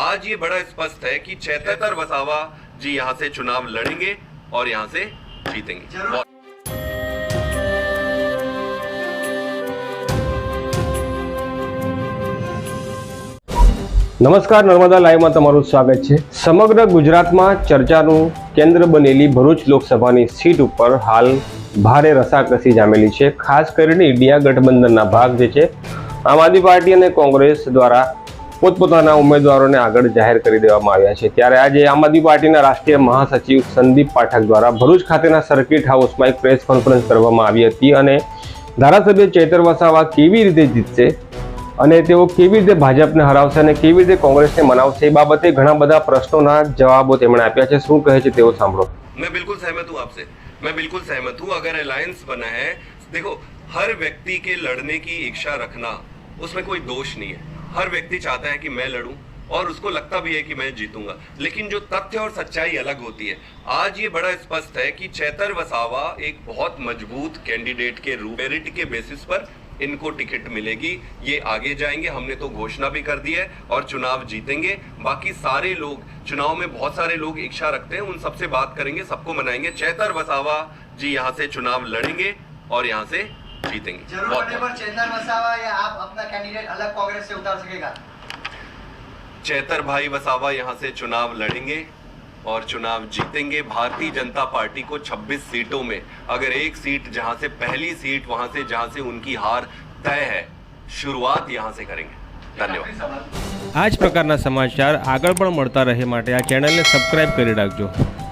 आज ये बड़ा स्पष्ट है कि चैतत और बसावा जी यहां से चुनाव लड़ेंगे और यहां से जीतेंगे नमस्कार नर्मदा लाइव में તમારું સ્વાગત છે સમગ્ર ગુજરાતમાં ચર્ચાનું કેન્દ્ર બનેલી ભરૂચ લોકસભાની સીટ ઉપર હાલ ભારે રસાકસી જામેલી છે ખાસ કરીને ઇન્ડિયા ગઠબંધનનો ભાગ જે છે આમ આદિ પાર્ટીને કોંગ્રેસ દ્વારા પોતપોતાના ઉમેદવારોને આગળ જાહેર કરી દેવામાં આવ્યા છે ત્યારે આજે આમ આદમી પાર્ટીના રાષ્ટ્રીય મહાસચિવ સંદીપ પાઠક દ્વારા ભરૂચ ખાતેના સર્કિટ હાઉસમાં એક પ્રેસ કોન્ફરન્સ કરવામાં આવી હતી અને ધારાસભ્ય ચેતર વસાવા કેવી રીતે જીતશે અને તેઓ કેવી રીતે ભાજપને હરાવશે અને કેવી રીતે કોંગ્રેસને મનાવશે એ બાબતે ઘણા બધા પ્રશ્નોના જવાબો તેમણે આપ્યા છે શું કહે છે તેઓ સાંભળો મેં બિલકુલ સહેમત હું આપસે मैं बिल्कुल सहमत हूँ अगर अलायंस बना है देखो हर व्यक्ति के लड़ने की इच्छा रखना उसमें कोई दोष नहीं है हर व्यक्ति चाहता है कि मैं लड़ूं और उसको लगता भी है कि मैं जीतूंगा लेकिन जो तथ्य और सच्चाई अलग होती है आज ये बड़ा स्पष्ट है कि चैतर वसावा एक बहुत मजबूत कैंडिडेट के रूप मेरिट के बेसिस पर इनको टिकट मिलेगी ये आगे जाएंगे हमने तो घोषणा भी कर दी है और चुनाव जीतेंगे बाकी सारे लोग चुनाव में बहुत सारे लोग इच्छा रखते हैं उन सबसे बात करेंगे सबको मनाएंगे चैतर वसावा जी यहाँ से चुनाव लड़ेंगे और यहाँ से जीतेंगे चेतन वसावा या आप अपना कैंडिडेट अलग कांग्रेस से उतार सकेगा चैतर भाई वसावा यहाँ से चुनाव लड़ेंगे और चुनाव जीतेंगे भारतीय जनता पार्टी को 26 सीटों में अगर एक सीट जहां से पहली सीट वहां से जहां से उनकी हार तय है शुरुआत यहां से करेंगे धन्यवाद आज प्रकार समाचार आगे આગળ रहे आ चैनल ने सब्सक्राइब कर સબસ્ક્રાઇબ